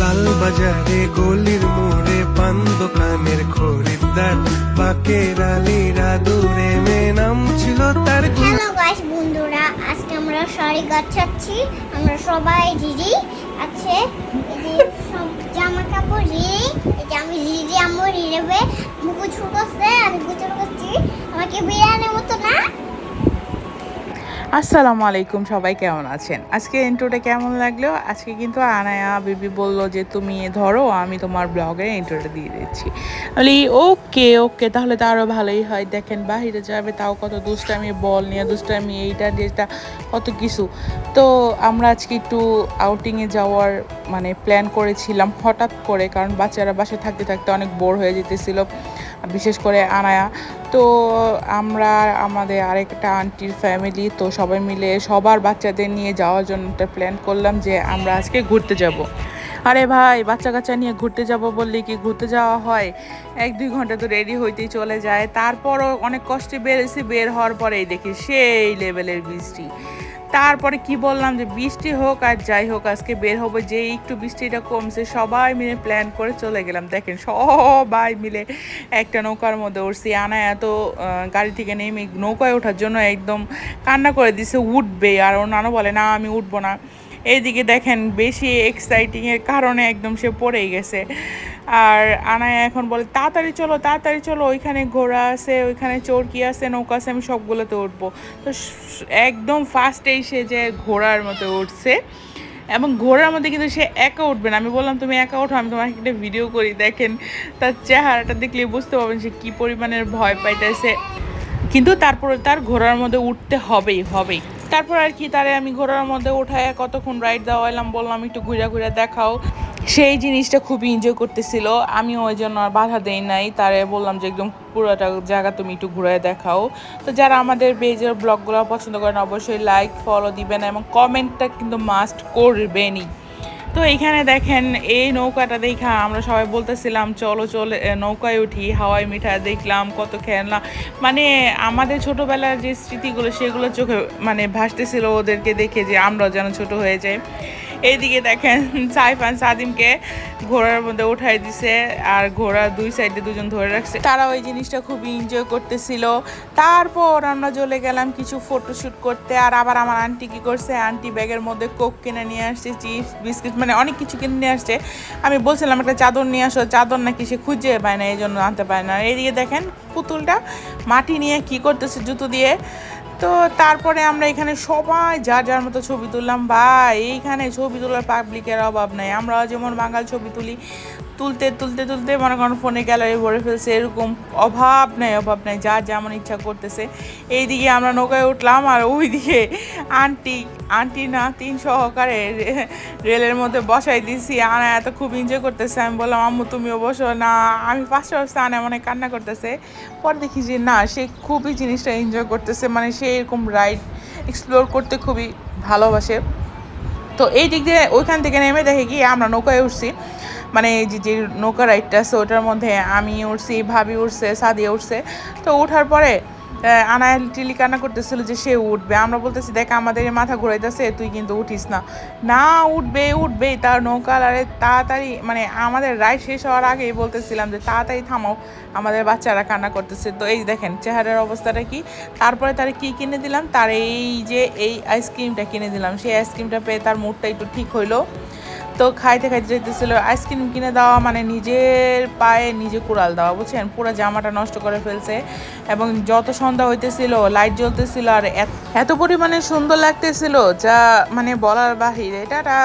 লাল বাজারে গলির মোড়ে পান দোকানের খরিদ্দার। বাকের আলীরা দূরে নাম ছিল তার হ্যালো গাইস বন্ধুরা, আজকে আমরা সরি গাছাচ্ছি আমরা সবাই রিরি আছে। এই যে সব জামা কাপড় রিরি, এই যে আমি রিরি আমার রিরেবে মুখু ছুটছে আমি গুচর করছি। আমাকে না আসসালামু আলাইকুম, সবাই কেমন আছেন? আজকে ইন্ট্রোটা কেমন লাগল? আজকে কিন্তু আনায়া বিবি বলল যে, তুমি ধরো, আমি তোমার ব্লগের ইন্ট্রোটা দিয়ে দিচ্ছি। বলি, ওকে ওকে, তাহলে তো আরও ভালোই হয়। দেখেন, বাহিরে যাবে, তাও কত দুষ্টামি, বল নিয়ে দুষ্টামি, এইটা, যেটা, কত কিছু। তো আমরা আজকে একটু আউটিংয়ে যাওয়ার মানে প্ল্যান করেছিলাম হঠাৎ করে, কারণ বাচ্চারা বাসায় থাকতে থাকতে অনেক বোর হয়ে যেতেছিল। বিশেষ করে আনায়া। তো আমরা আমাদের আরেকটা আন্টির ফ্যামিলি তো সবাই মিলে সবার বাচ্চাদের নিয়ে যাওয়ার জন্য একটা প্ল্যান করলাম যে আমরা আজকে ঘুরতে যাব। আরে ভাই বাচ্চা কাচ্চা নিয়ে ঘুরতে যাব বললে কি ঘুরতে যাওয়া হয়? এক দুই ঘণ্টা তো রেডি হইতেই চলে যায়। তারপরও অনেক কষ্টে বেড়েছে বের হওয়ার পরেই দেখি সেই লেভেলের বৃষ্টি। তারপরে কি বললাম যে বৃষ্টি হোক আর যাই হোক, আজকে বের হব যে একটু বৃষ্টিটা কমছে, সবাই মিলে প্ল্যান করে চলে গেলাম। দেখেন সবাই মিলে একটা নৌকার মধ্যে উঠছি। আনা এত গাড়ি থেকে নেমে নৌকায় ওঠার জন্য একদম কান্না করে দিছে, উঠবে? আর ওর নানু বলে, না, আমি উঠবো না। এইদিকে দেখেন বেশি এক্সাইটিংয়ের কারণে একদম সে পড়েই গেছে। আর আনায়া এখন বলে, তাড়াতাড়ি চলো তাড়াতাড়ি চলো, ওইখানে ঘোড়া আছে, ওইখানে চরকি আছে, নৌকা আছে, আমি সবগুলোতে উঠবো। তো একদম ফার্স্টেই সে যে ঘোড়ার মতো উঠছে। এবং ঘোড়ার মধ্যে কিন্তু সে একা উঠবে না। আমি বললাম, তুমি একা ওঠো, আমি তোমাকে একটা ভিডিও করি। দেখেন তার চেহারাটা দেখলে বুঝতে পারবেন সে কী পরিমাণের ভয় পাইতেছে। কিন্তু তারপরে তার ঘোড়ার মধ্যে উঠতে হবেই হবেই। তারপর আর কি তারে আমি ঘোড়ার মধ্যে উঠায় কতক্ষণ রাইড দেওয়াইলাম, বললাম একটু ঘুরে ঘুরে দেখাও। সেই জিনিসটা খুবই এনজয় করতেছিল। আমি ওই জন্য আর বাধা দেই নাই। তারে বললাম যে একদম পুরোটা জায়গা তুমি একটু ঘুরে দেখাও। তো যারা আমাদের পেজের ব্লগগুলো পছন্দ করেন, অবশ্যই লাইক ফলো দিবেন এবং কমেন্টটা কিন্তু মাস্ট করবেনই। তো এইখানে দেখেন এই নৌকাটা দেখা আমরা সবাই বলতেছিলাম, চলো, চলে নৌকায় উঠি হাওয়াই মিঠা দেখলাম, কত খেলনা। মানে আমাদের ছোটোবেলার যে স্মৃতিগুলো, সেগুলো চোখে মানে ভাসতেছিল ওদেরকে দেখে যে আমরাও যেন ছোট হয়ে যাই। এইদিকে দেখেন সাইফান সাদিমকে ঘোড়ার মধ্যে উঠাই দিছে আর ঘোড়া দুই সাইডে দুজন ধরে রাখছে। তারা ওই জিনিসটা খুবই এনজয় করতেছিল। তারপর আমরা চলে গেলাম কিছু ফটোশ্যুট করতে আর আবার আমার আন্টি কি করছে? আন্টি ব্যাগের মধ্যে কোক কিনে নিয়ে আসছে চিপস বিস্কিট মানে অনেক কিছু কিনে নিয়ে আসছে। আমি বলছিলাম একটা চাদর নিয়ে আসো, চাদর নাকি সে খুঁজে পায় না, এই জন্য আনতে পারে না। এইদিকে দেখেন পুতুলটা মাটি নিয়ে কি করতেছে জুতো দিয়ে। তো তারপরে আমরা এখানে সবাই যার যার মতো ছবি তুললাম। ভাই, এইখানে ছবি তোলার পাবলিকের অভাব নাই। আমরা যেমন বাঙাল ছবি তুলি তুলতে তুলতে তুলতে মনে করেন ফোনে গ্যালারি ভরে ফেলছে, এরকম অভাব নেই অভাব নেই, যা যেমন ইচ্ছা করতেছে। এইদিকে আমরা নৌকায় উঠলাম আর ওইদিকে আন্টি আন্টি না, তিন সহকারে রেলের মধ্যে বসাই দিছি। আনা এত খুব এনজয় করতেছে, আমি বললাম, আম্মু, তুমিও বসো। না, আমি ফার্স্ট ভাবছি আনা মনে কান্না করতেছে। পরে দেখি যে না, সে খুবই জিনিসটা এনজয় করতেছে মানে সে এরকম রাইড এক্সপ্লোর করতে খুবই ভালোবাসে। তো এই দিক দিয়ে ওইখান থেকে নেমে দেখে কি আমরা নৌকায় উঠছি। মানে এই যে যে নৌকা রাইডটা আছে, ওটার মধ্যে আমি উঠছি ভাবি উঠছে সাদিয়া উঠছে তো ওঠার পরে আনায়া টিলি কান্না করতেছিল যে সে উঠবে। আমরা বলতেছি, দেখ, আমাদের মাথা ঘুরাইতেছে, তুই কিন্তু উঠিস না। না, উঠবে উঠবে, তার নৌকা আরে তাড়াতাড়ি মানে আমাদের রায় শেষ হওয়ার আগেই বলতেছিলাম যে, তাড়াতাড়ি থামাও, আমাদের বাচ্চারা কান্না করতেছে। তো এই দেখেন, চেহারার অবস্থাটা কি? তারপরে তারে কি কিনে দিলাম? তার এই যে, এই আইসক্রিমটা কিনে দিলাম। সেই আইসক্রিমটা পেয়ে তার মুডটা একটু ঠিক হইল। তো খাইতে খাইতে যেতেছিল আইসক্রিম কিনে দেওয়া মানে নিজের পায়ে নিজে কুড়াল দেওয়া, বুঝছেন? পুরো জামাটা নষ্ট করে ফেলছে এবং যত সন্ধ্যা হইতেছিল লাইট জ্বলতেছিল আর এত- পরিমাণে সুন্দর লাগতেছিল যা মানে বলার বাহিরে। টাটা!